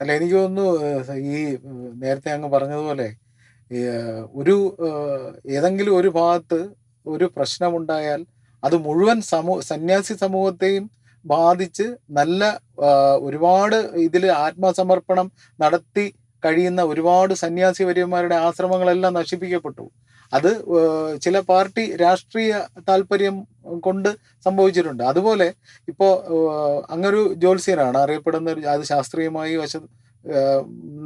അല്ല എനിക്ക് തോന്നുന്നു ഈ നേരത്തെ അങ്ങ് പറഞ്ഞതുപോലെ ഒരു ഏതെങ്കിലും ഒരു ഭാഗത്ത് ഒരു പ്രശ്നമുണ്ടായാൽ അത് മുഴുവൻ സമൂഹ സന്യാസി സമൂഹത്തെയും ബാധിച്ച് നല്ല ഒരുപാട് ഇതിൽ ആത്മസമർപ്പണം നടത്തി കഴിയുന്ന ഒരുപാട് സന്യാസി വര്യന്മാരുടെ ആശ്രമങ്ങളെല്ലാം നശിപ്പിക്കപ്പെട്ടു. അത് ചില പാർട്ടി രാഷ്ട്രീയ താല്പര്യം കൊണ്ട് സംഭവിച്ചിട്ടുണ്ട്. അതുപോലെ ഇപ്പോൾ അങ്ങൊരു ജ്യോത്സ്യനാണ്. അറിയപ്പെടുന്ന ഒരു അത് ശാസ്ത്രീയമായി വശ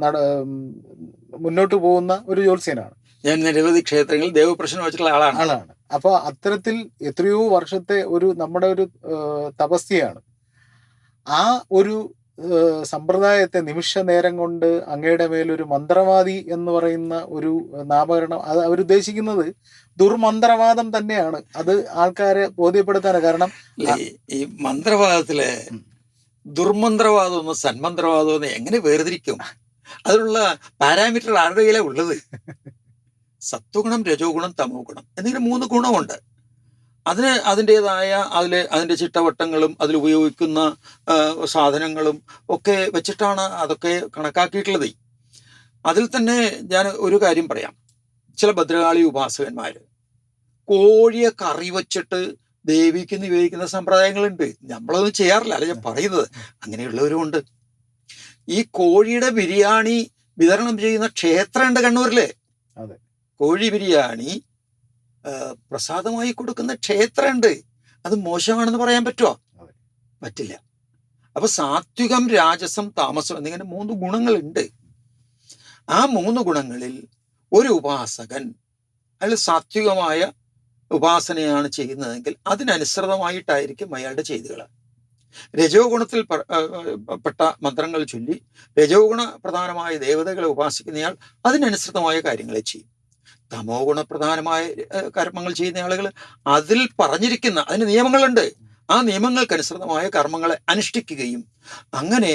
നട മുന്നോട്ട് പോകുന്ന ഒരു ജ്യോത്സ്യനാണ്. ഞാൻ നിരവധി ക്ഷേത്രങ്ങളിൽ ദേവപ്രശ്നം വെച്ചിട്ടുള്ള ആളാണ്. ആളാണ്. അപ്പോൾ അത്തരത്തിൽ എത്രയോ വർഷത്തെ ഒരു നമ്മുടെ ഒരു തപസ്യയാണ്. ആ ഒരു സമ്പ്രദായത്തെ നിമിഷ നേരം കൊണ്ട് അങ്ങയുടെ മേലൊരു മന്ത്രവാദി എന്ന് പറയുന്ന ഒരു നാമകരണം അത് അവരുദ്ദേശിക്കുന്നത് ദുർമന്ത്രവാദം തന്നെയാണ്. അത് ആൾക്കാരെ ബോധ്യപ്പെടുത്താനാണ്. കാരണം ഈ- മന്ത്രവാദത്തിലെ ഉം. ദുർമന്ത്രവാദമെന്നും സന്മന്ത്രവാദമെന്നും എങ്ങനെ വേർതിരിക്കും? അതിനുള്ള പാരാമീറ്റർ ആരുടെ കയ്യിലാണ് ഉള്ളത്? സത്വഗുണം രജോ ഗുണം തമോ ഗുണം എന്നിങ്ങനെ മൂന്ന് ഗുണമുണ്ട്. അതിന് അതിന്റെതായ അതിൽ അതിന്റെ ചിട്ടവട്ടങ്ങളും അതിൽ ഉപയോഗിക്കുന്ന സാധനങ്ങളും ഒക്കെ വെച്ചിട്ടാണ് അതൊക്കെ കണക്കാക്കിയിട്ടുള്ളത്. അതിൽ തന്നെ ഞാൻ ഒരു കാര്യം പറയാം. ചില ഭദ്രകാളി ഉപാസകന്മാർ കോഴിയെ കറി വച്ചിട്ട് ദേവിക്ക് നിവേദിക്കുന്ന സമ്പ്രദായങ്ങളുണ്ട്. നമ്മളൊന്നും ചെയ്യാറില്ല അല്ല ഞാൻ പറയുന്നത്. അങ്ങനെയുള്ളവരുമുണ്ട്. ഈ കോഴിയുടെ ബിരിയാണി വിതരണം ചെയ്യുന്ന ക്ഷേത്രമുണ്ട് കണ്ണൂരിലെ. കോഴി ബിരിയാണി പ്രസാദമായി കൊടുക്കുന്ന ക്ഷേത്രമുണ്ട്. അത് മോശമാണെന്ന് പറയാൻ പറ്റുമോ പറ്റില്ല. അപ്പൊ സാത്വികം രാജസം താമസം എന്നിങ്ങനെ മൂന്ന് ഗുണങ്ങളുണ്ട്. ആ മൂന്ന് ഗുണങ്ങളിൽ ഒരു ഉപാസകൻ അയാൾ സാത്വികമായ ഉപാസനയാണ് ചെയ്യുന്നതെങ്കിൽ അതിനനുസൃതമായിട്ടായിരിക്കും അയാളുടെ ചെയ്തുകൾ രജോ ഗുണത്തിൽ പെട്ട മന്ത്രങ്ങൾ ചൊല്ലി രജോ ഗുണ പ്രധാനമായ ദേവതകളെ ഉപാസിക്കുന്നയാൾ അതിനനുസൃതമായ കാര്യങ്ങളെ ചെയ്യും. തമോ ഗുണപ്രധാനമായ കർമ്മങ്ങൾ ചെയ്യുന്ന ആളുകൾ അതിൽ പറഞ്ഞിരിക്കുന്ന അതിന് നിയമങ്ങളുണ്ട്. ആ നിയമങ്ങൾക്കനുസൃതമായ കർമ്മങ്ങളെ അനുഷ്ഠിക്കുകയും അങ്ങനെ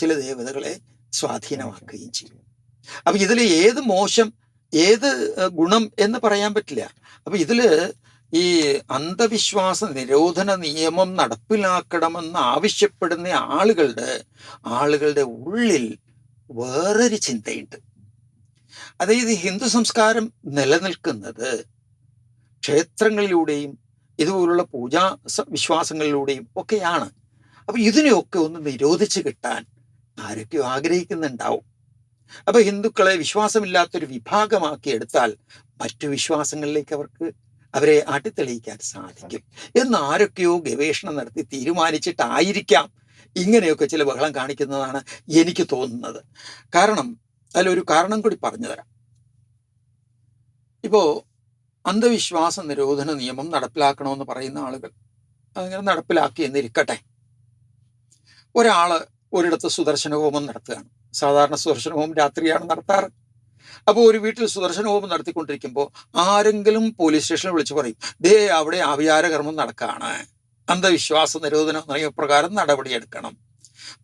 ചില ദേവതകളെ സ്വാധീനമാക്കുകയും ചെയ്യും. അപ്പൊ ഇതിൽ ഏത് മോശം ഏത് ഗുണം എന്ന് പറയാൻ പറ്റില്ല. അപ്പൊ ഇതിൽ ഈ അന്ധവിശ്വാസ നിരോധന നിയമം നടപ്പിലാക്കണമെന്ന് ആവശ്യപ്പെടുന്ന ആളുകളുടെ ആളുകളുടെ ഉള്ളിൽ വേറൊരു ചിന്തയുണ്ട്. അതായത് ഹിന്ദു സംസ്കാരം നിലനിൽക്കുന്നത് ക്ഷേത്രങ്ങളിലൂടെയും ഇതുപോലുള്ള പൂജാ വിശ്വാസങ്ങളിലൂടെയും ഒക്കെയാണ്. അപ്പൊ ഇതിനെയൊക്കെ ഒന്ന് നിരോധിച്ചു കിട്ടാൻ ആരൊക്കെയോ ആഗ്രഹിക്കുന്നുണ്ടാവും. അപ്പൊ ഹിന്ദുക്കളെ വിശ്വാസമില്ലാത്തൊരു വിഭാഗമാക്കി എടുത്താൽ മറ്റു വിശ്വാസങ്ങളിലേക്ക് അവർക്ക് അവരെ ആട്ടിത്തെളിയിക്കാൻ സാധിക്കും. എന്ന് ആരൊക്കെയോ ഗവേഷണം നടത്തി തീരുമാനിച്ചിട്ടായിരിക്കാം ഇങ്ങനെയൊക്കെ ചില ബഹളം കാണിക്കുന്നതാണ് എനിക്ക് തോന്നുന്നത്. കാരണം അതിലൊരു കാരണം കൂടി പറഞ്ഞു തരാം. ഇപ്പോൾ അന്ധവിശ്വാസ നിരോധന നിയമം നടപ്പിലാക്കണമെന്ന് പറയുന്ന ആളുകൾ അങ്ങനെ നടപ്പിലാക്കി എന്നിരിക്കട്ടെ. ഒരാൾ ഒരിടത്ത് സുദർശന ഹോമം നടത്തുകയാണ്. സാധാരണ സുദർശന ഹോമം രാത്രിയാണ് നടത്താറ്. അപ്പോൾ ഒരു വീട്ടിൽ സുദർശന ഹോമം നടത്തിക്കൊണ്ടിരിക്കുമ്പോൾ ആരെങ്കിലും പോലീസ് സ്റ്റേഷനിൽ വിളിച്ച് പറയും ദേ അവിടെ ആവിയാരകർമ്മം നടക്കുകയാണ് അന്ധവിശ്വാസ നിരോധന നിയമപ്രകാരം നടപടിയെടുക്കണം.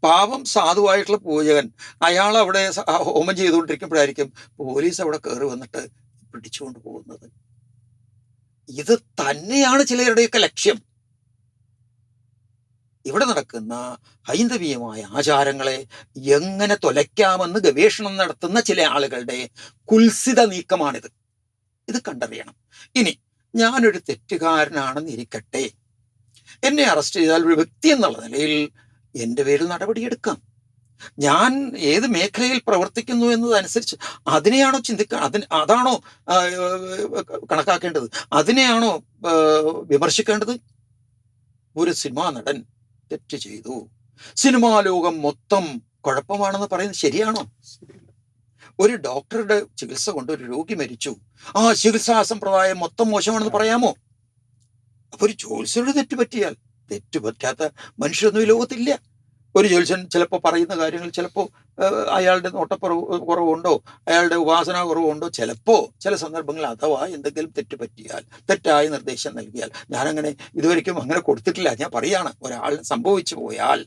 പാവം സാധുവായിട്ടുള്ള പൂജകൻ. അയാൾ അവിടെ ഹോമം ചെയ്തുകൊണ്ടിരിക്കുമ്പോഴായിരിക്കും പോലീസ് അവിടെ കയറി വന്നിട്ട് പിടിച്ചുകൊണ്ട് പോകുന്നത്. ഇത് തന്നെയാണ് ചിലരുടെയൊക്കെ ലക്ഷ്യം. ഇവിടെ നടക്കുന്ന ഹൈന്ദവീയമായ ആചാരങ്ങളെ എങ്ങനെ തൊലയ്ക്കാമെന്ന് ഗവേഷണം നടത്തുന്ന ചില ആളുകളുടെ കുൽസിത നീക്കമാണിത്. ഇത് കണ്ടറിയണം. ഇനി ഞാനൊരു തെറ്റുകാരനാണെന്ന് ഇരിക്കട്ടെ എന്നെ അറസ്റ്റ് ചെയ്താൽ ഒരു വ്യക്തി എന്നുള്ള നിലയിൽ എന്റെ പേരിൽ നടപടിയെടുക്കാം. ഞാൻ ഏത് മേഖലയിൽ പ്രവർത്തിക്കുന്നു എന്നതനുസരിച്ച് അതിനെയാണോ ചിന്തിക്ക അതിന് അതാണോ കണക്കാക്കേണ്ടത്? അതിനെയാണോ വിമർശിക്കേണ്ടത്? ഒരു സിനിമാ നടൻ തെറ്റ് ചെയ്തു. സിനിമാ ലോകം മൊത്തം കുഴപ്പമാണെന്ന് പറയുന്നത് ശരിയാണോ? ഒരു ഡോക്ടറുടെ ചികിത്സ കൊണ്ട് ഒരു രോഗി മരിച്ചു. ആ ചികിത്സാ സമ്പ്രദായം മൊത്തം മോശമാണെന്ന് പറയാമോ? അപ്പൊ ഒരു ജ്യോത്സ്യരുടെ തെറ്റ് പറ്റിയാൽ തെറ്റ് പറ്റാത്ത മനുഷ്യരൊന്നും ഈ ലോകത്തില്ല. ഒരു ജ്യോത്സ്യൻ ചിലപ്പോൾ പറയുന്ന കാര്യങ്ങൾ ചിലപ്പോൾ അയാളുടെ നോട്ടപ്പുറവ് കുറവുണ്ടോ? അയാളുടെ ഉപാസന കുറവുണ്ടോ? ചിലപ്പോൾ ചില സന്ദർഭങ്ങളിൽ അഥവാ എന്തെങ്കിലും തെറ്റ് പറ്റിയാൽ തെറ്റായ നിർദ്ദേശം നൽകിയാൽ ഞാനങ്ങനെ ഇതുവരെയ്ക്കും അങ്ങനെ കൊടുത്തിട്ടില്ല. ഞാൻ പറയാണ് ഒരാൾ സംഭവിച്ചു പോയാൽ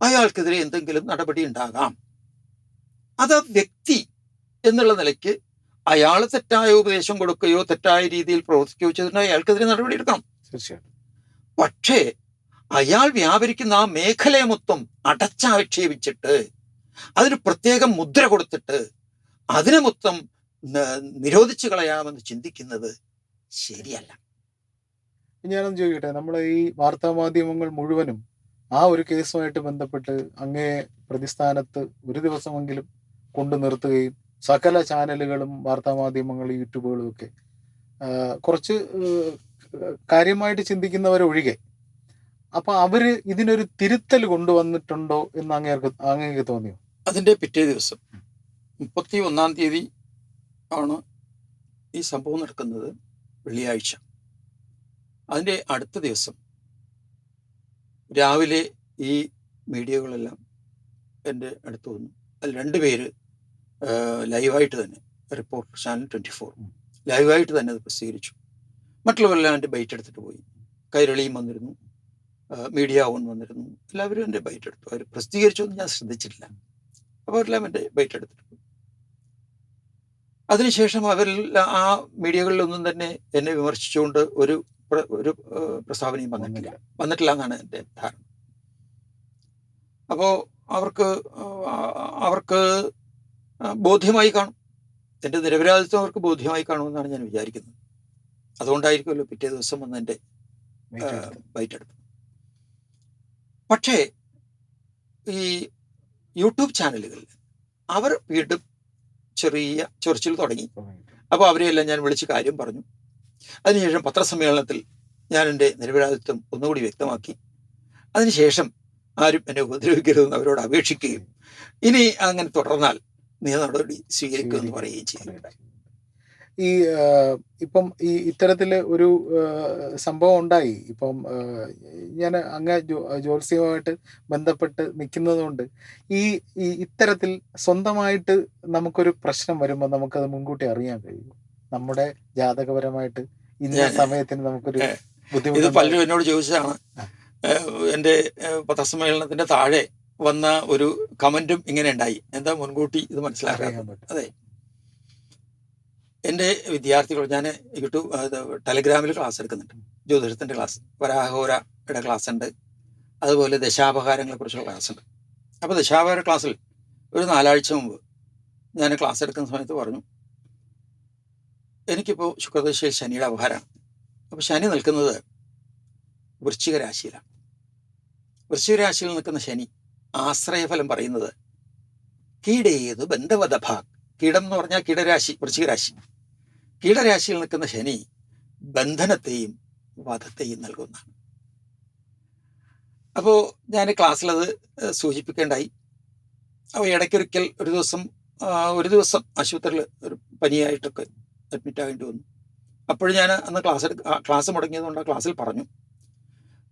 അയാൾക്കെതിരെ എന്തെങ്കിലും നടപടി ഉണ്ടാകാം. അത് വ്യക്തി എന്നുള്ള നിലയ്ക്ക് അയാൾ തെറ്റായ ഉപദേശം കൊടുക്കുകയോ തെറ്റായ രീതിയിൽ പ്രവർത്തിക്കുകയോ ചെയ്തിട്ടുണ്ടെങ്കിൽ അയാൾക്കെതിരെ നടപടി എടുക്കണം തീർച്ചയായിട്ടും. പക്ഷേ അയാൾ വ്യാപരിക്കുന്ന ആ മേഖലയെ മൊത്തം അടച്ചാക്ഷേപിച്ചിട്ട് അതിന് പ്രത്യേകം മുദ്ര കൊടുത്തിട്ട് അതിനെ മൊത്തം നിരോധിച്ചു കളയാമെന്ന് ചിന്തിക്കുന്നത് ശരിയല്ല. ഞാനൊന്ന് ചോദിക്കട്ടെ നമ്മൾ ഈ വാർത്താ മാധ്യമങ്ങൾ മുഴുവനും ആ ഒരു കേസുമായിട്ട് ബന്ധപ്പെട്ട് അങ്ങേ പ്രതിസ്ഥാനത്ത് ഒരു ദിവസമെങ്കിലും കൊണ്ടു നിർത്തുകയും സകല ചാനലുകളും വാർത്താ മാധ്യമങ്ങളും യൂട്യൂബുകളും ഒക്കെ കുറച്ച് കാര്യമായിട്ട് ചിന്തിക്കുന്നവരൊഴികെ. അപ്പൊ അവർ ഇതിനൊരു തിരുത്തൽ കൊണ്ടുവന്നിട്ടുണ്ടോ എന്ന് അങ്ങേർക്ക് അങ്ങേക്ക് തോന്നിയോ? അതിന്റെ പിറ്റേ ദിവസം മുപ്പത്തി ഒന്നാം തീയതി ആണ് ഈ സംഭവം നടക്കുന്നത് വെള്ളിയാഴ്ച. അതിന്റെ അടുത്ത ദിവസം രാവിലെ ഈ മീഡിയകളെല്ലാം എന്റെ അടുത്ത് വന്നു. അതിൽ രണ്ട് പേര് ലൈവായിട്ട് തന്നെ റിപ്പോർട്ടർ ചാനൽ ട്വന്റി ഫോർ. ലൈവായിട്ട് തന്നെ അത് പ്രസിദ്ധീകരിച്ചു. മറ്റുള്ളവരെല്ലാം എന്റെ ബൈറ്റ് എടുത്തിട്ട് പോയി. കൈരളിയും വന്നിരുന്നു. മീഡിയ ഓൺ വന്നിരുന്നു. എല്ലാവരും എന്റെ ബൈറ്റ് എടുത്തു അവർ പ്രസിദ്ധീകരിച്ചു ഞാൻ ശ്രദ്ധിച്ചിട്ടില്ല. അപ്പോൾ അവരെല്ലാം എന്റെ ബൈറ്റ് എടുത്തിട്ട് പോയി. അതിനുശേഷം അവരിൽ ആ മീഡിയകളിലൊന്നും തന്നെ എന്നെ വിമർശിച്ചുകൊണ്ട് ഒരു ഒരു പ്രസ്താവനയും വന്നിട്ടില്ല. വന്നിട്ടില്ല എന്നാണ് എന്റെ ധാരണ. അപ്പോൾ അവർക്ക് അവർക്ക് ബോധ്യമായി കാണും. എന്റെ നിരപരാധിത്വം അവർക്ക് ബോധ്യമായി കാണുമെന്നാണ് ഞാൻ വിചാരിക്കുന്നത്. അതുകൊണ്ടായിരിക്കുമല്ലോ പിറ്റേ ദിവസം വന്ന് എന്റെ ബൈറ്റ് എടുത്തത് പക്ഷേ ഈ യൂട്യൂബ് ചാനലുകളിൽ അവർ വീണ്ടും ചെറിയ ചൊറിച്ചിൽ തുടങ്ങി. അപ്പോൾ അവരെയെല്ലാം ഞാൻ വിളിച്ച് കാര്യം പറഞ്ഞു. അതിനുശേഷം പത്രസമ്മേളനത്തിൽ ഞാൻ എന്റെ നിരപരാധിത്വം ഒന്നുകൂടി വ്യക്തമാക്കി. അതിനുശേഷം ആരും എന്നെ ഉപദ്രവിക്കരുതെന്ന് അവരോട് അപേക്ഷിക്കുകയും ഇനി അങ്ങനെ തുടർന്നാൽ നിയമ നടപടി സ്വീകരിക്കുമെന്ന് പറയുകയും ചെയ്തു ഈ ഇപ്പം ഈ ഇത്തരത്തിൽ ഒരു സംഭവം ഉണ്ടായി. ഇപ്പം ഞാൻ അങ്ങ് ജോ- ജ്യോത്സ്യവുമായിട്ട് ബന്ധപ്പെട്ട് നിൽക്കുന്നതുകൊണ്ട് ഈ ഇത്തരത്തിൽ സ്വന്തമായിട്ട് നമുക്കൊരു പ്രശ്നം വരുമ്പോൾ നമുക്കത് മുൻകൂട്ടി അറിയാൻ കഴിയും. നമ്മുടെ ജാതകപരമായിട്ട് ഇന്ന സമയത്തിന് നമുക്കൊരു ഇത് ബുദ്ധിമുട്ട് പലരും എന്നോട് ചോദിച്ചതാണ്. എന്റെ പത്രസമ്മേളനത്തിന്റെ താഴെ വന്ന ഒരു കമന്റും ഇങ്ങനെ ഉണ്ടായി. എന്താ മുൻകൂട്ടി ഇത് മനസ്സിലാക്കാൻ അതെ. എന്റെ വിദ്യാർത്ഥികൾ ഞാൻ യൂട്യൂബ് ടെലിഗ്രാമിൽ ക്ലാസ് എടുക്കുന്നുണ്ട്. ജ്യോതിഷത്തിന്റെ ക്ലാസ് വരാഹോരയുടെ ക്ലാസ് ഉണ്ട്. അതുപോലെ ദശാപഹാരങ്ങളെ കുറിച്ചുള്ള ക്ലാസ് ഉണ്ട്. അപ്പോൾ ദശാപഹാര ക്ലാസ്സിൽ ഒരു നാലാഴ്ച മുമ്പ് ഞാൻ ക്ലാസ് എടുക്കുന്ന സമയത്ത് പറഞ്ഞു എനിക്കിപ്പോൾ ശുക്രദശയിൽ ശനിയുടെ അപഹാരമാണ്. അപ്പോൾ ശനി നിൽക്കുന്നത് വൃശ്ചിക രാശിയിലാണ്. വൃശ്ചിക രാശിയിൽ നിൽക്കുന്ന ശനി ആശ്രയഫലം പറയുന്നത് കീടേത് ബന്ധവധഭാഗ് കീടം എന്ന് പറഞ്ഞാൽ കീടരാശി വൃശ്ചിക രാശി. കീടരാശിയിൽ നിൽക്കുന്ന ശനി ബന്ധനത്തെയും വധത്തെയും നൽകുന്നതാണ്. അപ്പോൾ ഞാൻ ക്ലാസ്സിൽ അത് സൂചിപ്പിക്കേണ്ടായി. അപ്പോൾ ഇടയ്ക്കൊരിക്കൽ ഒരു ദിവസം ഒരു ദിവസം ആശുപത്രിയിൽ ഒരു പനിയായിട്ടൊക്കെ അഡ്മിറ്റ് ആകേണ്ടി വന്നു. അപ്പോഴും ഞാൻ അന്ന് ക്ലാസ് എടുക്ക ക്ലാസ് മുടങ്ങിയതുകൊണ്ട് ആ ക്ലാസ്സിൽ പറഞ്ഞു.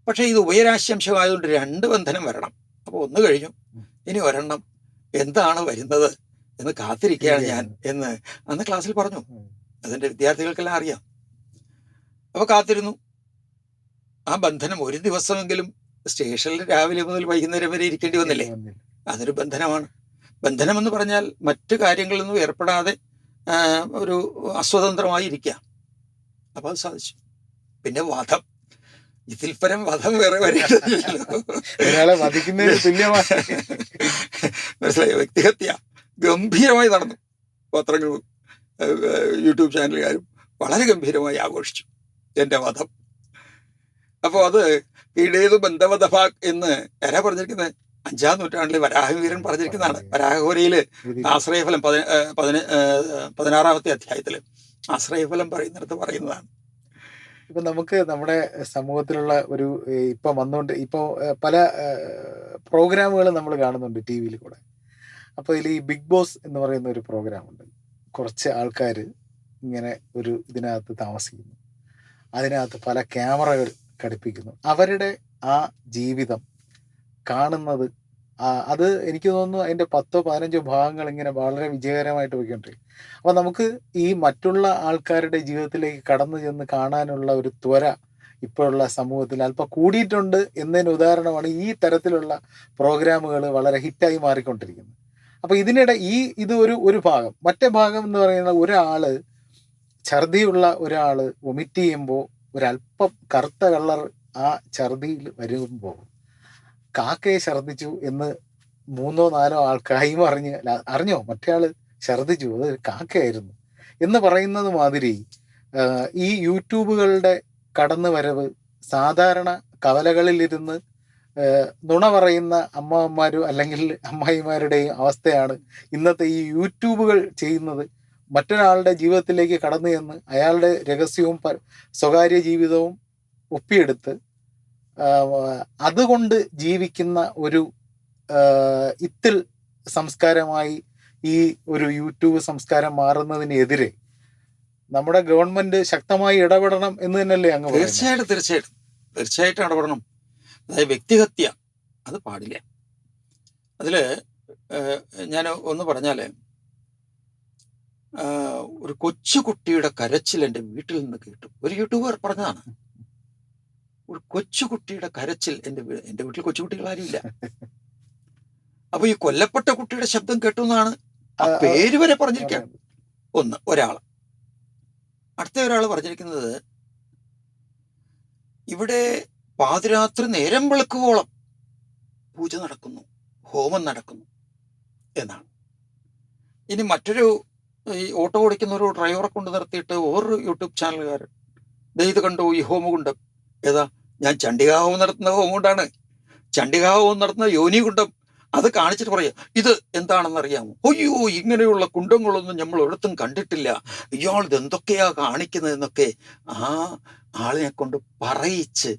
പക്ഷേ ഇത് ഉയരാശംശമായതുകൊണ്ട് രണ്ട് ബന്ധനം വരണം. അപ്പോൾ ഒന്ന് കഴിഞ്ഞു. ഇനി ഒരെണ്ണം എന്താണ് വരുന്നത് എന്ന് കാത്തിരിക്കുകയാണ് ഞാൻ എന്ന് അന്ന് ക്ലാസ്സിൽ പറഞ്ഞു. അതിന്റെ വിദ്യാർത്ഥികൾക്കെല്ലാം അറിയാം. അപ്പോൾ കാത്തിരുന്നു. ആ ബന്ധനം ഒരു ദിവസമെങ്കിലും സ്റ്റേഷനിൽ രാവിലെ മുതൽ വൈകുന്നേരം വരെ ഇരിക്കേണ്ടി വന്നില്ലേ? അതൊരു ബന്ധനമാണ്. ബന്ധനം എന്ന് പറഞ്ഞാൽ മറ്റു കാര്യങ്ങളൊന്നും ഏർപ്പെടാതെ ഒരു അസ്വതന്ത്രമായി ഇരിക്കുക അപ്പോൾ അത് സാധിച്ചു. പിന്നെ വധം. ഇതിൽ പരം വധം വേറെ മനസ്സിലായോ? വ്യക്തിഹത്യ ഗംഭീരമായി നടന്നു. പത്രങ്ങളും യൂട്യൂബ് ചാനലുകാരും വളരെ ഗംഭീരമായി ആഘോഷിച്ചു എന്റെ വധം. അപ്പോൾ അത് കീടേതു ബന്ധവധഭാഗ് എന്ന് ആരാ പറഞ്ഞിരിക്കുന്നത് അഞ്ചാം നൂറ്റാണ്ടിൽ വരാഹവീരൻ പറഞ്ഞിരിക്കുന്നതാണ്. വരാഹോരയിൽ ആശ്രയഫലം പതി പതിന പതിനാറാമത്തെ അധ്യായത്തിൽ ആശ്രയഫലം പറയുന്നിടത്ത് പറയുന്നതാണ്. ഇപ്പൊ നമുക്ക് നമ്മുടെ സമൂഹത്തിലുള്ള ഒരു ഇപ്പം ഇപ്പൊ വന്നുകൊണ്ട് ഇപ്പോൾ പല പ്രോഗ്രാമുകൾ നമ്മൾ കാണുന്നുണ്ട് ടി വിയിൽ കൂടെ. അപ്പോൾ ഇതിൽ ഈ ബിഗ് ബോസ് എന്ന് പറയുന്ന ഒരു പ്രോഗ്രാം ഉണ്ട് കുറച്ച് ആൾക്കാർ ഇങ്ങനെ ഒരു ഇതിനകത്ത് താമസിക്കുന്നു. അതിനകത്ത് പല ക്യാമറകൾ ഘടിപ്പിക്കുന്നു. അവരുടെ ആ ജീവിതം കാണുന്നത് അത് എനിക്ക് തോന്നുന്നു അതിന്റെ പത്തോ പതിനഞ്ചോ ഭാഗങ്ങൾ ഇങ്ങനെ വളരെ വിജയകരമായിട്ട് പോയിക്കൊണ്ടിരിക്കും അപ്പം നമുക്ക് ഈ മറ്റുള്ള ആൾക്കാരുടെ ജീവിതത്തിലേക്ക് കടന്നു ചെന്ന് കാണാനുള്ള ഒരു ത്വര ഇപ്പോഴുള്ള സമൂഹത്തിൽ അല്പം കൂടിയിട്ടുണ്ട് എന്നതിന് ഉദാഹരണമാണ് ഈ തരത്തിലുള്ള പ്രോഗ്രാമുകൾ വളരെ ഹിറ്റായി മാറിക്കൊണ്ടിരിക്കുന്നത്. അപ്പൊ ഇതിനിടെ ഈ ഇത് ഒരു ഒരു ഭാഗം. മറ്റേ ഭാഗം എന്ന് പറയുന്ന ഒരാൾ ഛർദിയുള്ള ഒരാൾ വൊമിറ്റ് ചെയ്യുമ്പോൾ ഒരല്പം കറുത്ത കളർ ആ ഛർദിയിൽ വരുമ്പോൾ കാക്കയെ ഛർദിച്ചു എന്ന് മൂന്നോ നാലോ ആൾ അറിഞ്ഞ് അറിഞ്ഞോ? മറ്റേ ആൾ ഛർദിച്ചു അത് കാക്കയായിരുന്നു. എന്ന് പറയുന്നത് മാതിരി ഈ യൂട്യൂബുകളുടെ കടന്നു വരവ് സാധാരണ കവലകളിലിരുന്ന് നുണ പറയുന്ന അമ്മമാരും അല്ലെങ്കിൽ അമ്മായിമാരുടെയും അവസ്ഥയാണ് ഇന്നത്തെ ഈ യൂട്യൂബുകൾ ചെയ്യുന്നത്. മറ്റൊരാളുടെ ജീവിതത്തിലേക്ക് കടന്നു ചെന്ന് അയാളുടെ രഹസ്യവും സ്വകാര്യ ജീവിതവും ഒപ്പിയെടുത്ത് അതുകൊണ്ട് ജീവിക്കുന്ന ഒരു ഇത്തിൽ സംസ്കാരമായി ഈ ഒരു യൂട്യൂബ് സംസ്കാരം മാറുന്നതിനെതിരെ നമ്മുടെ ഗവൺമെന്റ് ശക്തമായി ഇടപെടണം എന്ന് തന്നെയല്ലേ അങ്ങ് തീർച്ചയായിട്ടും തീർച്ചയായിട്ടും. തീർച്ചയായിട്ടും ഇടപെടണം. അതായത് വ്യക്തിഹത്യ. അത് പാടില്ല. അതിൽ ഞാൻ ഒന്ന് പറഞ്ഞാൽ ഒരു കൊച്ചുകുട്ടിയുടെ കരച്ചിൽ എന്റെ വീട്ടിൽ നിന്ന് കേട്ടു. ഒരു യൂട്യൂബർ പറഞ്ഞതാണ്. ഒരു കൊച്ചുകുട്ടിയുടെ കരച്ചിൽ എന്റെ എന്റെ വീട്ടിൽ കൊച്ചുകുട്ടികൾ ആരുമില്ല അപ്പൊ ഈ കൊല്ലപ്പെട്ട കുട്ടിയുടെ ശബ്ദം കേട്ടു എന്നാണ് ആ പേര് വരെ പറഞ്ഞിരിക്കുക ഒന്ന് ഒരാൾ അടുത്ത ഒരാൾ പറഞ്ഞിരിക്കുന്നത് ഇവിടെ പാതിരാത്രി നേരം വെളുക്കുവോളം പൂജ നടക്കുന്നു ഹോമം നടക്കുന്നു എന്നാണ്. ഇനി മറ്റൊരു ഈ ഓട്ടോ ഓടിക്കുന്ന ഒരു ഡ്രൈവറെ കൊണ്ട് നിർത്തിയിട്ട് ഓരോ യൂട്യൂബ് ചാനലുകാരൻ ദേ ഇത് കണ്ടു ഈ ഹോമകുണ്ടം ഏതാ ഞാൻ ചണ്ഡികാഹോമം നടത്തുന്ന ഹോമകുണ്ടാണ് ചണ്ഡികാഹോമം നടത്തുന്ന യോനി കുണ്ടം. അത് കാണിച്ചിട്ട് പറയാം ഇത് എന്താണെന്ന് അറിയാമോ അയ്യോ ഇങ്ങനെയുള്ള കുണ്ടങ്ങളൊന്നും നമ്മൾ ഒരിടത്തും കണ്ടിട്ടില്ല. ഇയാൾ ഇത് എന്തൊക്കെയാ കാണിക്കുന്നതെന്നൊക്കെ ആ ആളിനെ കൊണ്ട് പറയിച്ച്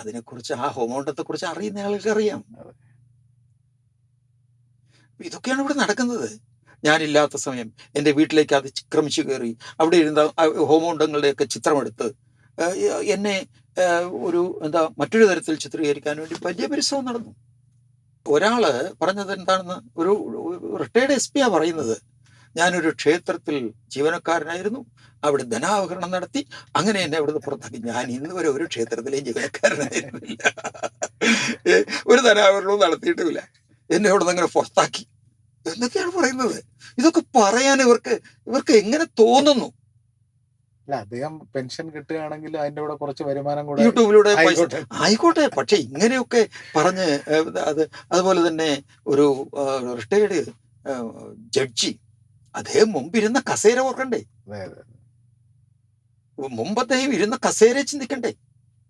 അതിനെക്കുറിച്ച് ആ ഹോമോണ്ടത്തെ കുറിച്ച് അറിയുന്ന ആൾക്ക് അറിയാം. ഇതൊക്കെയാണ് ഇവിടെ നടക്കുന്നത്. ഞാനില്ലാത്ത സമയം എന്റെ വീട്ടിലേക്ക് അത് ക്രമിച്ചു കയറി അവിടെ ഇരുന്ന ഹോമോണ്ടങ്ങളുടെയൊക്കെ ചിത്രമെടുത്ത് എന്നെ ഒരു എന്താ മറ്റൊരു തരത്തിൽ ചിത്രീകരിക്കാൻ വേണ്ടി വലിയ പരിശ്രമം നടന്നു. ഒരാൾ പറഞ്ഞത് എന്താണെന്ന് ഒരു റിട്ടയർഡ് എസ് പിയാ പറയുന്നത്. ഞാനൊരു ക്ഷേത്രത്തിൽ ജീവനക്കാരനായിരുന്നു. അവിടെ ധനാവഹരണം നടത്തി. അങ്ങനെ എന്നെ അവിടുന്ന് പുറത്താക്കി. ഞാൻ ഇന്ന് വരെ ഒരു ക്ഷേത്രത്തിലെയും ജീവനക്കാരനായിരുന്നില്ല. ഒരു ധനാവഹരണവും നടത്തിയിട്ടുമില്ല എന്നെ അവിടെ നിന്ന് അങ്ങനെ പുറത്താക്കി. എന്നൊക്കെയാണ് പറയുന്നത്. ഇതൊക്കെ പറയാൻ ഇവർക്ക് ഇവർക്ക് എങ്ങനെ തോന്നുന്നു? അല്ല അദ്ദേഹം പെൻഷൻ കിട്ടുകയാണെങ്കിൽ അതിന്റെ കൂടെ കുറച്ച് വരുമാനം കൂടെ യൂട്യൂബിലൂടെ ആയിക്കോട്ടെ. പക്ഷെ ഇങ്ങനെയൊക്കെ പറഞ്ഞ് അത് അതുപോലെ തന്നെ ഒരു റിട്ടയർഡ് ജഡ്ജി അദ്ദേഹം മുമ്പിരുന്ന കസേര ഓർക്കണ്ടേ. മുമ്പ് അദ്ദേഹം ഇരുന്ന കസേര ചിന്തിക്കണ്ടേ?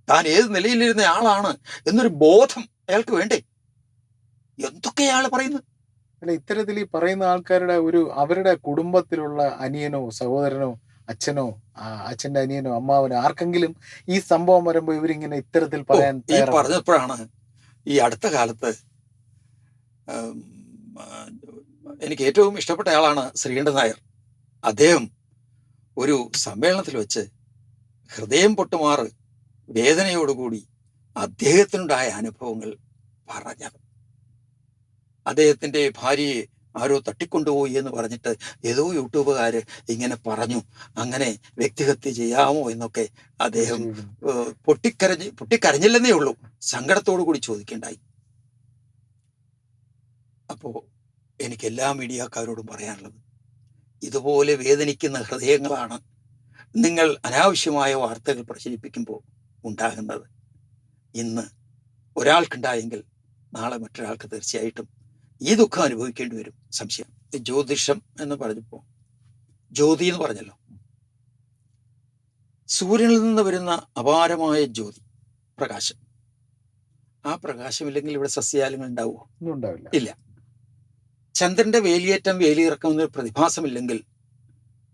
താൻ ഏത് നിലയിലിരുന്ന ആളാണ് എന്നൊരു ബോധം അയാൾക്ക് വേണ്ടേ? എന്തൊക്കെ അയാൾ പറയുന്നു അല്ല ഇത്തരത്തിൽ ഈ പറയുന്ന ആൾക്കാരുടെ ഒരു അവരുടെ കുടുംബത്തിലുള്ള അനിയനോ സഹോദരനോ അച്ഛനോ ആ, അച്ഛന്റെ അനിയനോ അമ്മാവനോ ആർക്കെങ്കിലും ഈ സംഭവം വരുമ്പോ ഇവരിങ്ങനെ ഇത്തരത്തിൽ പറയാൻ ഈ പറഞ്ഞപ്പോഴാണ് ഈ അടുത്ത കാലത്ത് എനിക്ക് ഏറ്റവും ഇഷ്ടപ്പെട്ട ആളാണ് ശ്രീകണ്ഠൻ നായർ. അദ്ദേഹം ഒരു സമ്മേളനത്തിൽ വെച്ച് ഹൃദയം പൊട്ടുമാറ് വേദനയോടുകൂടി അദ്ദേഹത്തിനുണ്ടായ അനുഭവങ്ങൾ പറഞ്ഞത്. അദ്ദേഹത്തിന്റെ ഭാര്യയെ ആരോ തട്ടിക്കൊണ്ടുപോയി എന്ന് പറഞ്ഞിട്ട് ഏതോ യൂട്യൂബുകാർ ഇങ്ങനെ പറഞ്ഞു അങ്ങനെ വ്യക്തിഹത്യ ചെയ്യാമോ? എന്നൊക്കെ അദ്ദേഹം പൊട്ടിക്കരഞ്ഞ് പൊട്ടിക്കരഞ്ഞില്ലെന്നേ ഉള്ളൂ സങ്കടത്തോടു കൂടി ചോദിക്കേണ്ടായി. അപ്പോ എനിക്ക് എല്ലാ മീഡിയക്കാരോടും പറയാനുള്ളത്. ഇതുപോലെ വേദനിക്കുന്ന ഹൃദയങ്ങളാണ് നിങ്ങൾ അനാവശ്യമായ വാർത്തകൾ പ്രചരിപ്പിക്കുമ്പോൾ ഉണ്ടാകുന്നത്. ഇന്ന് ഒരാൾക്കുണ്ടായെങ്കിൽ നാളെ മറ്റൊരാൾക്ക് തീർച്ചയായിട്ടും ഈ ദുഃഖം അനുഭവിക്കേണ്ടി വരും. സംശയം. ജ്യോതിഷം എന്ന് പറഞ്ഞപ്പോൾ ജ്യോതി എന്ന് പറഞ്ഞല്ലോ. സൂര്യനിൽ നിന്ന് വരുന്ന അപാരമായ ജ്യോതി പ്രകാശം. ആ പ്രകാശമില്ലെങ്കിൽ ഇവിടെ സസ്യജാലങ്ങൾ ഉണ്ടാവുമോ? ഇല്ല. ചന്ദ്രന്റെ വേലിയേറ്റം വേലിയിറക്കം എന്നൊരു പ്രതിഭാസമില്ലെങ്കിൽ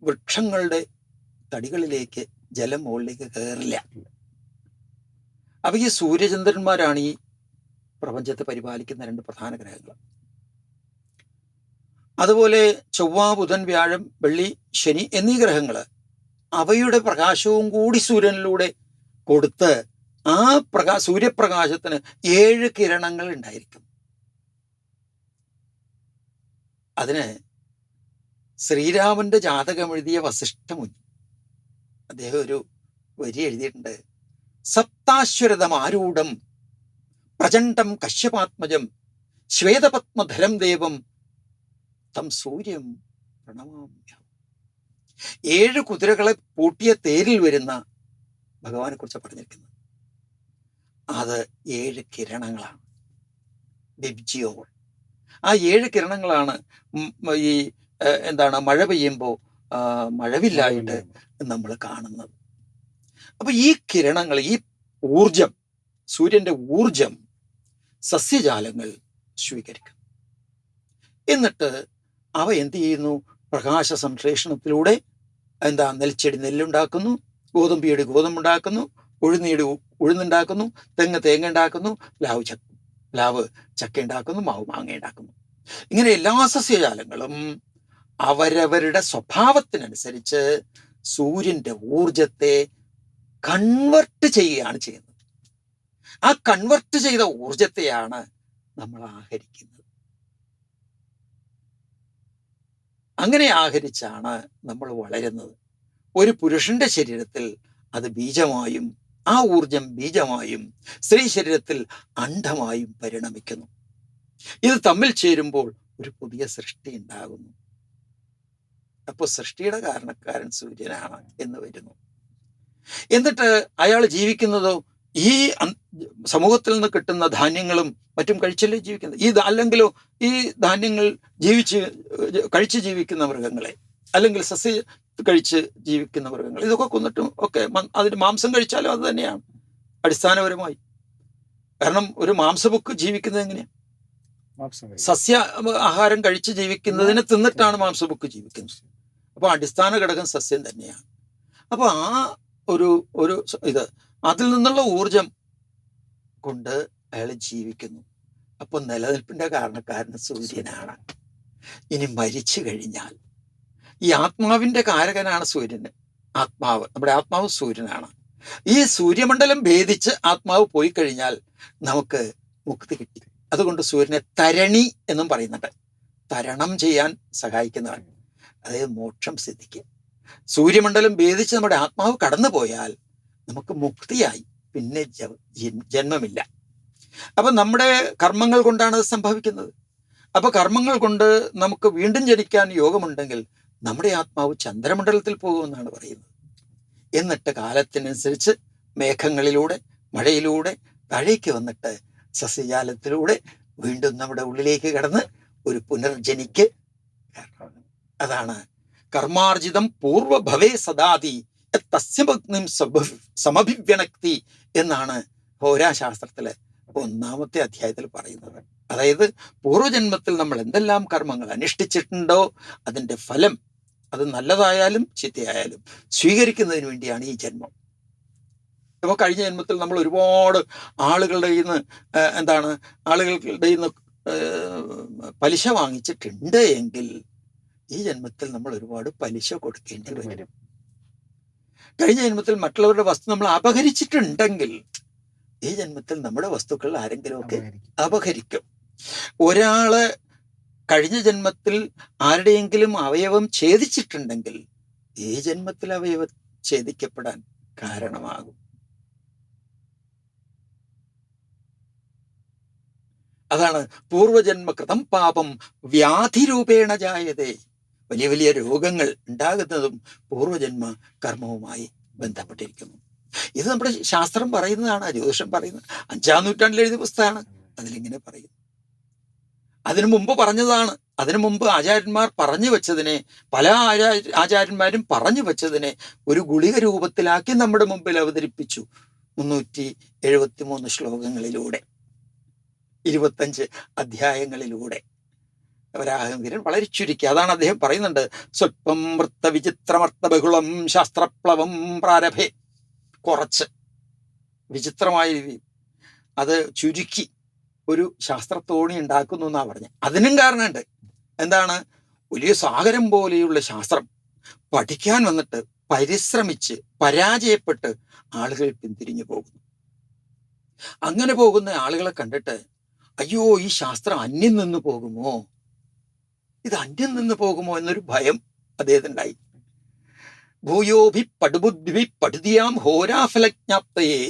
വൃക്ഷങ്ങളുടെ തടികളിലേക്ക് ജലം മുകളിലേക്ക് കയറില്ല. അപ്പൊ ഈ സൂര്യചന്ദ്രന്മാരാണ് ഈ പ്രപഞ്ചത്തെ പരിപാലിക്കുന്ന രണ്ട് പ്രധാന ഗ്രഹങ്ങൾ. അതുപോലെ ചൊവ്വ ബുധൻ വ്യാഴം വെള്ളി ശനി എന്നീ ഗ്രഹങ്ങൾ അവയുടെ പ്രകാശവും കൂടി സൂര്യനിലൂടെ കൊടുത്ത് ആ പ്രകാ സൂര്യപ്രകാശത്തിന് ഏഴ് കിരണങ്ങൾ ഉണ്ടായിരിക്കും. അതിന് ശ്രീരാമന്റെ ജാതകം എഴുതിയ വസിഷ്ഠമുനി അദ്ദേഹം ഒരു വരി എഴുതിയിട്ടുണ്ട്. സപ്താശ്വരതമാരൂഢം പ്രചണ്ഡം കശ്യപാത്മജം ശ്വേതപത്മധരം ദേവം തം സൂര്യം പ്രണമാമ്യം. ഏഴ് കുതിരകളെ പൂട്ടിയ തേരിൽ വരുന്ന ഭഗവാനെ കുറിച്ച് പറഞ്ഞിരിക്കുന്നത് അത് ഏഴ് കിരണങ്ങളാണ്. ബിബ്ജിയോർ ആ ഏഴ് കിരണങ്ങളാണ് ഈ എന്താണ് മഴ പെയ്യുമ്പോൾ മഴവില്ലായിട്ട് നമ്മൾ കാണുന്നത്. അപ്പൊ ഈ കിരണങ്ങൾ ഈ ഊർജം സൂര്യന്റെ ഊർജം സസ്യജാലങ്ങൾ സ്വീകരിക്കും. എന്നിട്ട് അവ എന്ത് ചെയ്യുന്നു? പ്രകാശ സംശ്ലേഷണത്തിലൂടെ എന്താ നെൽച്ചെടി നെല്ലുണ്ടാക്കുന്നു ഗോതമ്പിയുടെ ഗോതമ്പുണ്ടാക്കുന്നു ഉഴുന്നീട് ഉഴുന്നുണ്ടാക്കുന്നു തെങ്ങ് തേങ്ങ ഉണ്ടാക്കുന്നു പ്ലാവ് പ്ലാവ് ചക്ക ഉണ്ടാക്കുന്നു മാവ് മാങ്ങ ഉണ്ടാക്കുന്നു. ഇങ്ങനെ എല്ലാ സസ്യജാലങ്ങളും അവരവരുടെ സ്വഭാവത്തിനനുസരിച്ച് സൂര്യന്റെ ഊർജത്തെ കൺവെർട്ട് ചെയ്യുകയാണ് ചെയ്യുന്നത്. ആ കൺവെർട്ട് ചെയ്ത ഊർജത്തെയാണ് നമ്മൾ ആഹരിക്കുന്നത്. അങ്ങനെ ആഹരിച്ചാണ് നമ്മൾ വളരുന്നത്. ഒരു പുരുഷന്റെ ശരീരത്തിൽ അത് ബീജമായും ആ ഊർജം ബീജമായും സ്ത്രീ ശരീരത്തിൽ അണ്ഡമായും പരിണമിക്കുന്നു. ഇത് തമ്മിൽ ചേരുമ്പോൾ ഒരു പുതിയ സൃഷ്ടി ഉണ്ടാകുന്നു. അപ്പോൾ സൃഷ്ടിയുടെ കാരണക്കാരൻ സൂര്യനാണ് എന്ന് വരുന്നു. എന്നിട്ട് അയാൾ ജീവിക്കുന്നതോ ഈ സമൂഹത്തിൽ നിന്ന് കിട്ടുന്ന ധാന്യങ്ങളും മറ്റും കഴിച്ചല്ലേ ജീവിക്കുന്നത്? ഈ അല്ലെങ്കിലോ ഈ ധാന്യങ്ങൾ ജീവിച്ച് കഴിച്ചു ജീവിക്കുന്ന മൃഗങ്ങളെ അല്ലെങ്കിൽ സസ്യ കഴിച്ച് ജീവിക്കുന്ന മൃഗങ്ങൾ. ഇതൊക്കെ കൊന്നിട്ടും ഒക്കെ അതിന് മാംസം കഴിച്ചാലും അത് തന്നെയാണ്. അടിസ്ഥാനപരമായി. കാരണം ഒരു മാംസബുക്ക് ജീവിക്കുന്നത് എങ്ങനെയാ? മാംസം സസ്യ ആഹാരം കഴിച്ച് ജീവിക്കുന്നതിനെ തിന്നിട്ടാണ് മാംസബുക്ക് ജീവിക്കുന്നത്. അപ്പൊ അടിസ്ഥാന ഘടകം സസ്യം തന്നെയാണ്. അപ്പൊ ആ ഒരു ഒരു ഇത് അതിൽ നിന്നുള്ള ഊർജം കൊണ്ട് അയാൾ ജീവിക്കുന്നു. അപ്പൊ നിലനിൽപ്പിന്റെ കാരണക്കാരൻ സൂര്യനാണ്. ഇനി മരിച്ചു കഴിഞ്ഞാൽ ഈ ആത്മാവിന്റെ കാരകനാണ് സൂര്യൻ. ആത്മാവ് നമ്മുടെ ആത്മാവ് സൂര്യനാണ്. ഈ സൂര്യമണ്ഡലം ഭേദിച്ച് ആത്മാവ് പോയി കഴിഞ്ഞാൽ നമുക്ക് മുക്തി കിട്ടി. അതുകൊണ്ട് സൂര്യനെ തരണി എന്നും പറയുന്നുണ്ട്. തരണം ചെയ്യാൻ സഹായിക്കുന്നതാണ് അതായത് മോക്ഷം സിദ്ധിക്കുക സൂര്യമണ്ഡലം ഭേദിച്ച് നമ്മുടെ ആത്മാവ് കടന്നു പോയാൽ നമുക്ക് മുക്തിയായി. പിന്നെ ജന്മമില്ല. അപ്പൊ നമ്മുടെ കർമ്മങ്ങൾ കൊണ്ടാണ് അത് സംഭവിക്കുന്നത്. അപ്പൊ കർമ്മങ്ങൾ കൊണ്ട് നമുക്ക് വീണ്ടും ജനിക്കാൻ യോഗമുണ്ടെങ്കിൽ നമ്മുടെ ആത്മാവ് ചന്ദ്രമണ്ഡലത്തിൽ പോകുമെന്നാണ് പറയുന്നത്. എന്നിട്ട് കാലത്തിനനുസരിച്ച് മേഘങ്ങളിലൂടെ മഴയിലൂടെ താഴേക്ക് വന്നിട്ട് സസ്യജാലത്തിലൂടെ വീണ്ടും നമ്മുടെ ഉള്ളിലേക്ക് കടന്ന് ഒരു പുനർജനിക്ക് അതാണ് കർമാർജിതം പൂർവഭവേ സദാതി തസ്യഭഗ്നിം സമഭിവ്യണക്തി എന്നാണ് ഹോരാശാസ്ത്രത്തിലെ ഒന്നാമത്തെ അധ്യായത്തിൽ പറയുന്നത്. അതായത് പൂർവജന്മത്തിൽ നമ്മൾ എന്തെല്ലാം കർമ്മങ്ങൾ അനുഷ്ഠിച്ചിട്ടുണ്ടോ അതിന്റെ ഫലം അത് നല്ലതായാലും ചീത്തയായാലും സ്വീകരിക്കുന്നതിന് വേണ്ടിയാണ് ഈ ജന്മം. ഇപ്പോൾ കഴിഞ്ഞ ജന്മത്തിൽ നമ്മൾ ഒരുപാട് ആളുകളുടെ നിന്ന് എന്താണ് ആളുകളുടെ നിന്ന് പലിശ വാങ്ങിച്ചിട്ടുണ്ട് എങ്കിൽ ഈ ജന്മത്തിൽ നമ്മൾ ഒരുപാട് പലിശ കൊടുക്കേണ്ടി വരും. കഴിഞ്ഞ ജന്മത്തിൽ മറ്റുള്ളവരുടെ വസ്തു നമ്മൾ അപഹരിച്ചിട്ടുണ്ടെങ്കിൽ ഈ ജന്മത്തിൽ നമ്മുടെ വസ്തുക്കൾ ആരെങ്കിലുമൊക്കെ. അപഹരിക്കും. ഒരാൾ കഴിഞ്ഞ ജന്മത്തിൽ ആരുടെയെങ്കിലും അവയവം ഛേദിച്ചിട്ടുണ്ടെങ്കിൽ ഈ ജന്മത്തിൽ അവയവം ഛേദിക്കപ്പെടാൻ കാരണമാകും. അതാണ് പൂർവജന്മകൃതം പാപം വ്യാധിരൂപേണ ജായതേ. വലിയ വലിയ രോഗങ്ങൾ ഉണ്ടാകുന്നതും പൂർവജന്മ കർമ്മവുമായി ബന്ധപ്പെട്ടിരിക്കുന്നു. ഇത് നമ്മുടെ ശാസ്ത്രം പറയുന്നതാണ് ജ്യോതിഷം പറയുന്നത്. അഞ്ചാം നൂറ്റാണ്ടിൽ എഴുതിയ പുസ്തകമാണ്. അതിലിങ്ങനെ പറയും അതിനു മുമ്പ് പറഞ്ഞതാണ്. അതിനു മുമ്പ് ആചാര്യന്മാർ പറഞ്ഞു വെച്ചതിനെ പല ആചാ ആചാര്യന്മാരും പറഞ്ഞു വെച്ചതിനെ ഒരു ഗുളിക രൂപത്തിലാക്കി നമ്മുടെ മുമ്പിൽ അവതരിപ്പിച്ചു. മുന്നൂറ്റി എഴുപത്തി മൂന്ന് ശ്ലോകങ്ങളിലൂടെ ഇരുപത്തഞ്ച് അധ്യായങ്ങളിലൂടെ. വരാഹമിരൻ വളരെ ചുരുക്കി അതാണ് അദ്ദേഹം പറയുന്നുണ്ട്. സ്വൽപ്പം വൃത്ത വിചിത്രമർത്ഥ ബഹുളം ശാസ്ത്രപ്ലവം പ്രാരഭേ. കുറച്ച് വിചിത്രമായ രീതി അത് ചുരുക്കി ഒരു ശാസ്ത്രത്തോണി ഉണ്ടാക്കുന്നു എന്നാണ് പറഞ്ഞത് അതിനും കാരണമുണ്ട് എന്താണ്? വലിയ സാഗരം പോലെയുള്ള ശാസ്ത്രം പഠിക്കാൻ വന്നിട്ട് പരിശ്രമിച്ച് പരാജയപ്പെട്ട് ആളുകൾ പിന്തിരിഞ്ഞു പോകുന്നു. അങ്ങനെ പോകുന്ന ആളുകളെ കണ്ടിട്ട് അയ്യോ ഈ ശാസ്ത്രം അന്യം നിന്ന് പോകുമോ? ഇത് അന്യം നിന്ന് പോകുമോ എന്നൊരു ഭയം അദ്ദേഹത്തിനുണ്ടായി. ഭൂയോഭി പടുബുദ്ധി പടുതിയാം ഹോരാഫലജ്ഞാപ്തയെ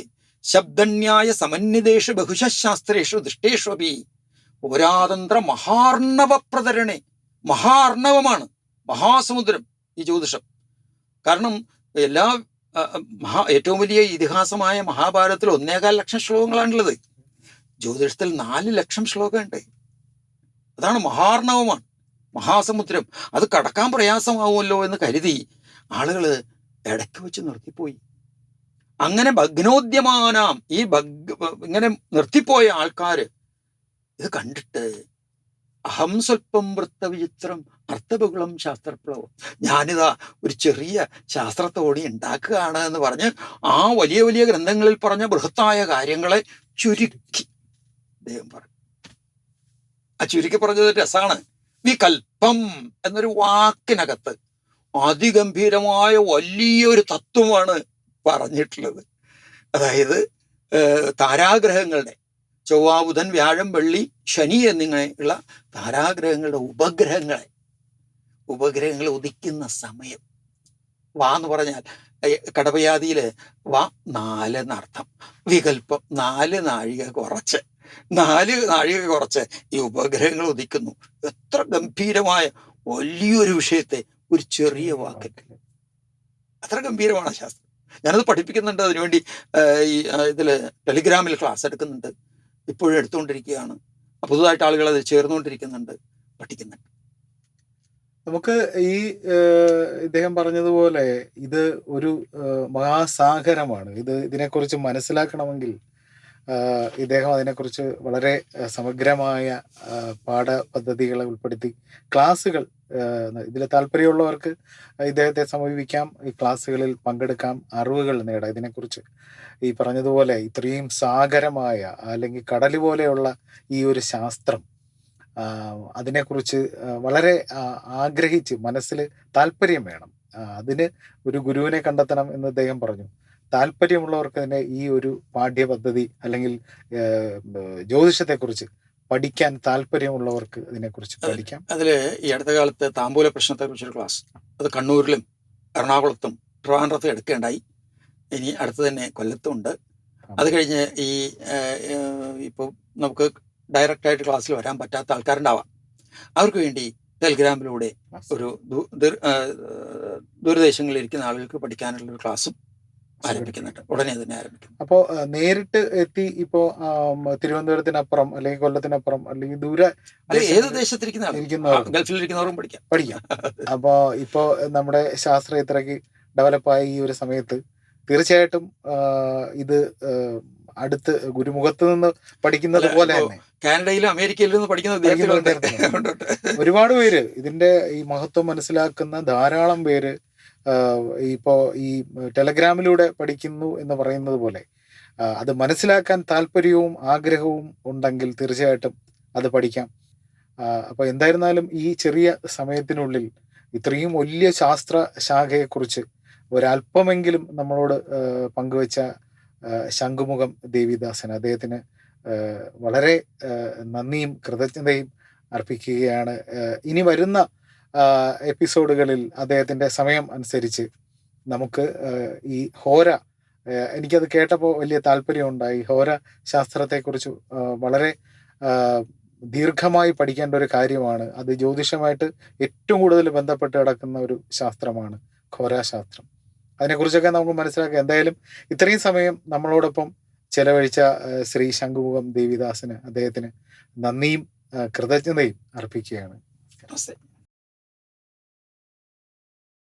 ശബ്ദന്യായ സമന്വിതേഷു ബഹുശാസ്ത്രേഷു ദൃഷ്ടേഷു അപി മഹാർണവ പ്രതരണേ. മഹാർണവമാണ്. മഹാസമുദ്രം ഈ ജ്യോതിഷം. കാരണം എല്ലാ മഹാ ഏറ്റവും വലിയ ഇതിഹാസമായ മഹാഭാരതത്തിൽ ഒന്നേകാൽ ലക്ഷം ശ്ലോകങ്ങളാണുള്ളത്. ജ്യോതിഷത്തിൽ നാല് ലക്ഷം ശ്ലോകമുണ്ട്. അതാണ് മഹാർണവമാണ്. മഹാസമുദ്രം. അത് കടക്കാൻ പ്രയാസമാവുമല്ലോ എന്ന് കരുതി ആളുകൾ ഇടയ്ക്ക് വെച്ച് നിർത്തിപ്പോയി. അങ്ങനെ ഭഗ്നോദ്യമാനാം. ഈ ഭഗ് ഇങ്ങനെ നിർത്തിപ്പോയ ആൾക്കാര്. ഇത് കണ്ടിട്ട് അഹം സ്വല്പം വൃത്തവിചിത്രം അർത്ഥബഹുളം ശാസ്ത്രപ്ലവം. ഞാനിതാ ഒരു ചെറിയ ശാസ്ത്രത്തോടി ഉണ്ടാക്കുകയാണ് എന്ന് പറഞ്ഞ് ആ വലിയ വലിയ ഗ്രന്ഥങ്ങളിൽ പറഞ്ഞ ബൃഹത്തായ കാര്യങ്ങളെ ചുരുക്കി അദ്ദേഹം പറഞ്ഞു ആ ചുരുക്കി പറഞ്ഞത് രസമാണ് വികൽപ്പം എന്നൊരു വാക്കിനകത്ത് അതിഗംഭീരമായ വലിയൊരു തത്വമാണ് പറഞ്ഞിട്ടുള്ളത്. അതായത് താരാഗ്രഹങ്ങളുടെ ചൊവ്വ ബുധൻ വ്യാഴം വെള്ളി ശനി എന്നിങ്ങനെയുള്ള താരാഗ്രഹങ്ങളുടെ ഉപഗ്രഹങ്ങളെ ഉപഗ്രഹങ്ങൾ ഉദിക്കുന്ന സമയം. വാ എന്ന് പറഞ്ഞാൽ കടപയാതിയിൽ വാ നാല് എന്നർത്ഥം. വികല്പം നാല് നാഴിക കുറച്ച്. നാല് നാഴിക കുറച്ച് ഈ ഉപഗ്രഹങ്ങൾ ഉദിക്കുന്നു. എത്ര ഗംഭീരമായ വലിയൊരു വിഷയത്തെ ഒരു ചെറിയ വാക്കിൽ അത്ര ഗംഭീരമാണ് ശാസ്ത്രം. ഞാനത് പഠിപ്പിക്കുന്നുണ്ട് അതിനുവേണ്ടി ഈ ഇതിൽ ടെലിഗ്രാമിൽ ക്ലാസ് എടുക്കുന്നുണ്ട്. ഇപ്പോഴും എടുത്തുകൊണ്ടിരിക്കുകയാണ്. പുതുതായിട്ട് ആളുകൾ അത് ചേർന്നുകൊണ്ടിരിക്കുന്നുണ്ട് പഠിക്കുന്നുണ്ട്. നമുക്ക് ഈ ഇദ്ദേഹം പറഞ്ഞതുപോലെ ഇത് ഒരു മഹാസാഗരമാണ്. ഇത് ഇതിനെക്കുറിച്ച് മനസ്സിലാക്കണമെങ്കിൽ ഇദ്ദേഹം അതിനെക്കുറിച്ച് വളരെ സമഗ്രമായ പാഠപദ്ധതികളെ ഉൾപ്പെടുത്തി ക്ലാസ്സുകൾ ഇതിൽ താല്പര്യമുള്ളവർക്ക് ഇദ്ദേഹത്തെ സമീപിക്കാം ഈ ക്ലാസ്സുകളിൽ പങ്കെടുക്കാം അറിവുകൾ നേടാം. ഇതിനെക്കുറിച്ച് ഈ പറഞ്ഞതുപോലെ ഇത്രയും സാഗരമായ അല്ലെങ്കിൽ കടൽ പോലെയുള്ള ഈ ഒരു ശാസ്ത്രം അതിനെക്കുറിച്ച് വളരെ ആഗ്രഹിച്ച് മനസ്സിൽ താല്പര്യം വേണം. അതിന് ഒരു ഗുരുവിനെ കണ്ടെത്തണം എന്ന് അദ്ദേഹം പറഞ്ഞു. താല്പര്യമുള്ളവർക്ക് തന്നെ ഈ ഒരു പാഠ്യപദ്ധതി അല്ലെങ്കിൽ ജ്യോതിഷത്തെക്കുറിച്ച് പഠിക്കാൻ താല്പര്യമുള്ളവർക്ക് ഇതിനെക്കുറിച്ച് പഠിക്കാം. അതിൽ ഈ അടുത്ത കാലത്ത് താമ്പൂല പ്രശ്നത്തെ കുറിച്ചൊരു ക്ലാസ്. അത് കണ്ണൂരിലും എറണാകുളത്തും ട്രിവാൻഡ്രത്തും എടുക്കേണ്ടായി. ഇനി അടുത്ത് തന്നെ കൊല്ലത്തും ഉണ്ട് അത് കഴിഞ്ഞ് ഈ ഇപ്പോൾ നമുക്ക് ഡയറക്റ്റ് ആയിട്ട് ക്ലാസ്സിൽ വരാൻ പറ്റാത്ത ആൾക്കാരുണ്ടാവാം. അവർക്ക് വേണ്ടി ടെലിഗ്രാമിലൂടെ ഒരു ദൂരദേശങ്ങളിൽ ഇരിക്കുന്ന ആളുകൾക്ക് പഠിക്കാനുള്ള ഒരു ക്ലാസ്സും ആരംഭിക്കുന്നുണ്ട്. ഉടനെ തന്നെ ആരംഭിക്കും. അപ്പോൾ നേരിട്ട് എത്തി ഇപ്പോ തിരുവനന്തപുരത്തിനപ്പുറം അല്ലെങ്കിൽ കൊല്ലത്തിനപ്പുറം അല്ലെങ്കിൽ ദൂരെ ഏത് ദേശത്തിരിക്കുന്ന ഗൾഫിലിരിക്കുന്നവർക്കും പഠിക്കാം. പഠിക്കാം. അപ്പോ ഇപ്പോ നമ്മുടെ ശാസ്ത്രം ഇത്രയ്ക്ക് ഡെവലപ്പായ ഈ ഒരു സമയത്ത്. തീർച്ചയായിട്ടും ഇത് അടുത്ത് ഗുരുമുഖത്ത് നിന്ന് പഠിക്കുന്നത് പോലെ തന്നെ. കാനഡയിലും അമേരിക്കയിലും നിന്ന് പഠിക്കുന്ന. ഒരുപാട് പേര് ഇതിന്റെ ഈ മഹത്വം മനസ്സിലാക്കുന്ന ധാരാളം പേര് ആ, ഇപ്പോ ഈ ടെലഗ്രാമിലൂടെ പഠിക്കുന്നു എന്ന് പറയുന്നത് പോലെ അത് മനസ്സിലാക്കാൻ താല്പര്യവും ആഗ്രഹവും ഉണ്ടെങ്കിൽ തീർച്ചയായിട്ടും അത് പഠിക്കാം. അപ്പോൾ അപ്പൊ എന്തായിരുന്നാലും ഈ ചെറിയ സമയത്തിനുള്ളിൽ ഇത്രയും വലിയ ശാസ്ത്ര ശാഖയെക്കുറിച്ച് ഒരല്പമെങ്കിലും നമ്മളോട് പങ്കുവച്ച ശംഖുമുഖം ദേവിദാസൻ അദ്ദേഹത്തിന് വളരെ നന്ദിയും കൃതജ്ഞതയും അർപ്പിക്കുകയാണ്. ഇനി വരുന്ന എപ്പിസോഡുകളിൽ അദ്ദേഹത്തിന്റെ സമയം അനുസരിച്ച് നമുക്ക് ഈ ഹോര എനിക്കത് കേട്ടപ്പോൾ വലിയ താല്പര്യം ഉണ്ടായി. ഹോര ശാസ്ത്രത്തെക്കുറിച്ച് വളരെ ദീർഘമായി പഠിക്കേണ്ട ഒരു കാര്യമാണ്. അത് ജ്യോതിഷമായിട്ട് ഏറ്റവും കൂടുതൽ ബന്ധപ്പെട്ട് കിടക്കുന്ന ഒരു ശാസ്ത്രമാണ് ഖോരാശാസ്ത്രം അതിനെക്കുറിച്ചൊക്കെ നമുക്ക് മനസ്സിലാക്കാം. എന്തായാലും ഇത്രയും സമയം നമ്മളോടൊപ്പം ചെലവഴിച്ച ശ്രീ ശംഖുമുഖം ദേവിദാസിന് അദ്ദേഹത്തിന് നന്ദിയും കൃതജ്ഞതയും അർപ്പിക്കുകയാണ്. നമസ്തേ.